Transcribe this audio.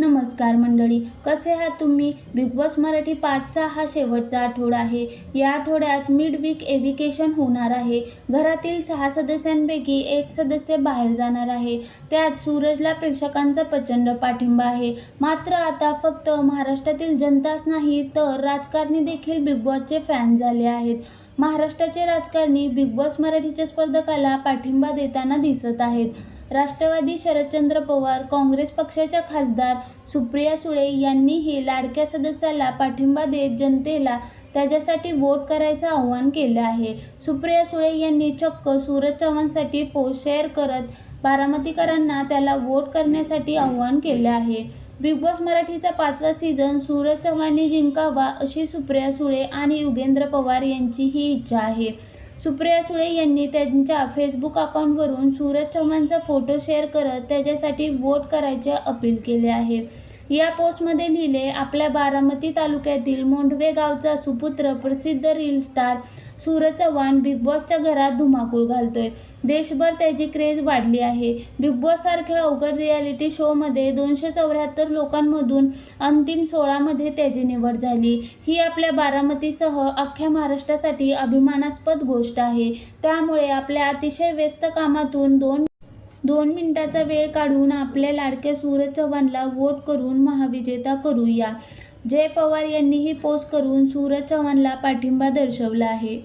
नमस्कार मंडळी कसे आहात तुम्ही? बिग बॉस मराठी पाचचा हा शेवटचा आठवडा आहे. या आठवड्यात मिड वीक एव्हिकेशन होणार आहे. घरातील सहा सदस्यांपैकी एक सदस्य बाहेर जाणार आहे. त्यात सूरजला प्रेक्षकांचा प्रचंड पाठिंबा आहे. मात्र आता फक्त महाराष्ट्रातील जनताच नाही तर राजकारणी देखील बिग बॉसचे फॅन झाले आहेत. महाराष्ट्राचे राजकारणी बिग बॉस मराठीच्या स्पर्धकाला पाठिंबा देताना दिसत आहेत. राष्ट्रवादी शरदचंद्र पवार काँग्रेस पक्षाच्या खासदार सुप्रिया सुळे यांनीही लाडक्या सदस्याला पाठिंबा देत जनतेला त्याच्यासाठी वोट करायचं आवाहन केलं आहे. सुप्रिया सुळे यांनी चक्क सूरज चव्हाणसाठी पोस्ट शेअर करत बारामतीकरांना त्याला वोट करण्यासाठी आवाहन केले आहे. बिग बॉस मराठीचा पाचवा सीझन सूरज चव्हाणने जिंकावा अशी सुप्रिया सुळे आणि युगेंद्र पवार यांची ही इच्छा आहे. सुप्रिया सुळे यांनी त्यांच्या फेसबुक अकाउंटवरून सूरज चव्हाणचा फोटो शेअर करत त्याच्यासाठी वोट करायचे अपील केले आहे. या पोस्टमध्ये लिहिले आपल्या बारामती तालुक्यातील मोंढवे गावचा सुपुत्र प्रसिद्ध reel star Suraj Chavan big बॉसच्या घरात धुमाकूळ घालतोय. देशभर त्याची क्रेज वाढली आहे. बिग बॉस सारख्या अवघड रियालिटी शोमध्ये दोनशे चौऱ्याहत्तर लोकांमधून अंतिम सोळामध्ये त्याची निवड झाली. ही आपल्या बारामतीसह अख्ख्या महाराष्ट्रासाठी अभिमानास्पद गोष्ट आहे. त्यामुळे आपल्या अतिशय व्यस्त कामातून दोन दोन मिनिटाचा वेळ काढून आपल्या लाडक्या सूरज चव्हाणला वोट करून महाविजेता करूया. जय पवार यांनीही पोस्ट करून सूरज चव्हाणला पाठिंबा दर्शवला आहे.